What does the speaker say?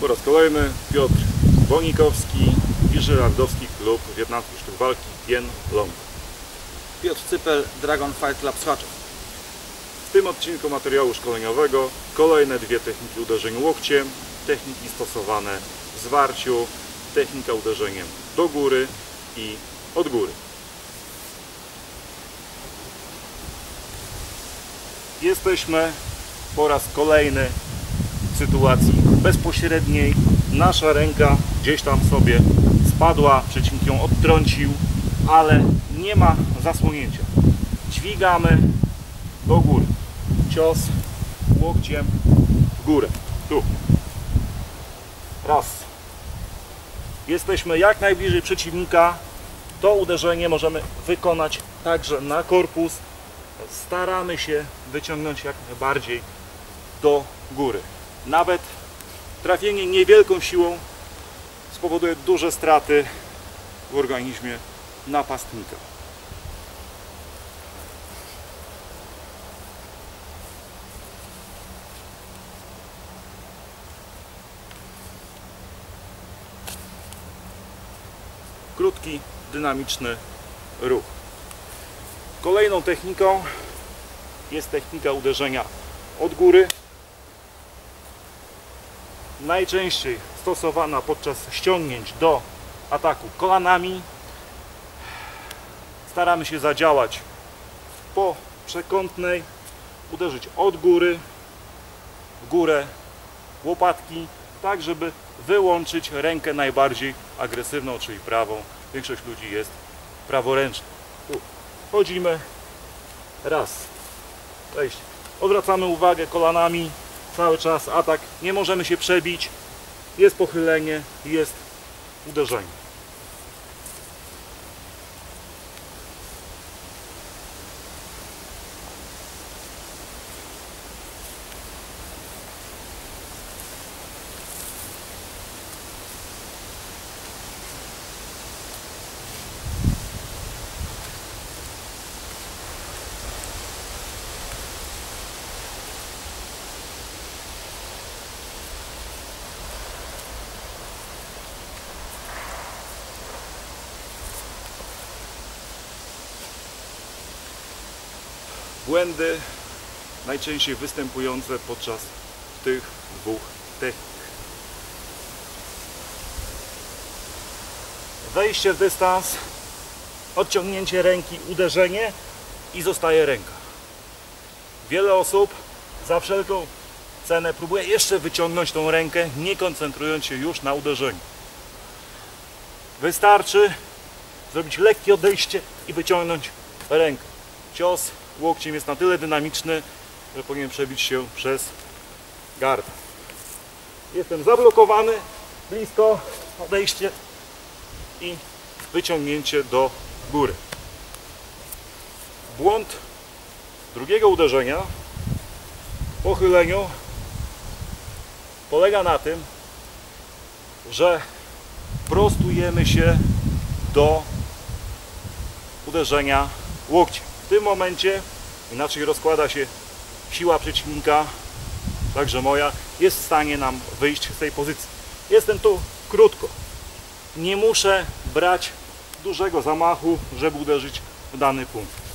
Po raz kolejny Piotr Bonikowski i Żyrardowski Klub Wietnamskich Sztuk Walki Tien Long. Piotr Cypel, Dragon Fight Club Sochaczew. W tym odcinku materiału szkoleniowego kolejne dwie techniki uderzeń łokciem, techniki stosowane w zwarciu, technika uderzeniem do góry i od góry. Jesteśmy po raz kolejny sytuacji bezpośredniej. Nasza ręka gdzieś tam sobie spadła, przeciwnik ją odtrącił, ale nie ma zasłonięcia. Dźwigamy do góry. Cios łokciem w górę. Tu. Raz. Jesteśmy jak najbliżej przeciwnika. To uderzenie możemy wykonać także na korpus. Staramy się wyciągnąć jak najbardziej do góry. Nawet trafienie niewielką siłą spowoduje duże straty w organizmie napastnika. Krótki, dynamiczny ruch. Kolejną techniką jest technika uderzenia od góry. Najczęściej stosowana podczas ściągnięć do ataku kolanami. Staramy się zadziałać po przekątnej, uderzyć od góry, w górę łopatki, tak żeby wyłączyć rękę najbardziej agresywną, czyli prawą. Większość ludzi jest praworęczna. Tu wchodzimy, raz, wejście. Odwracamy uwagę kolanami, cały czas atak, nie możemy się przebić, jest pochylenie, jest uderzenie. Błędy najczęściej występujące podczas tych dwóch technik. Wejście w dystans, odciągnięcie ręki, uderzenie i zostaje ręka. Wiele osób za wszelką cenę próbuje jeszcze wyciągnąć tą rękę, nie koncentrując się już na uderzeniu. Wystarczy zrobić lekkie odejście i wyciągnąć rękę. Cios łokciem jest na tyle dynamiczny, że powinien przebić się przez gard. Jestem zablokowany, blisko, odejście i wyciągnięcie do góry. Błąd drugiego uderzenia po chyleniu polega na tym, że prostujemy się do uderzenia łokciem. W tym momencie inaczej rozkłada się siła przeciwnika, także moja, jest w stanie nam wyjść z tej pozycji. Jestem tu krótko. Nie muszę brać dużego zamachu, żeby uderzyć w dany punkt.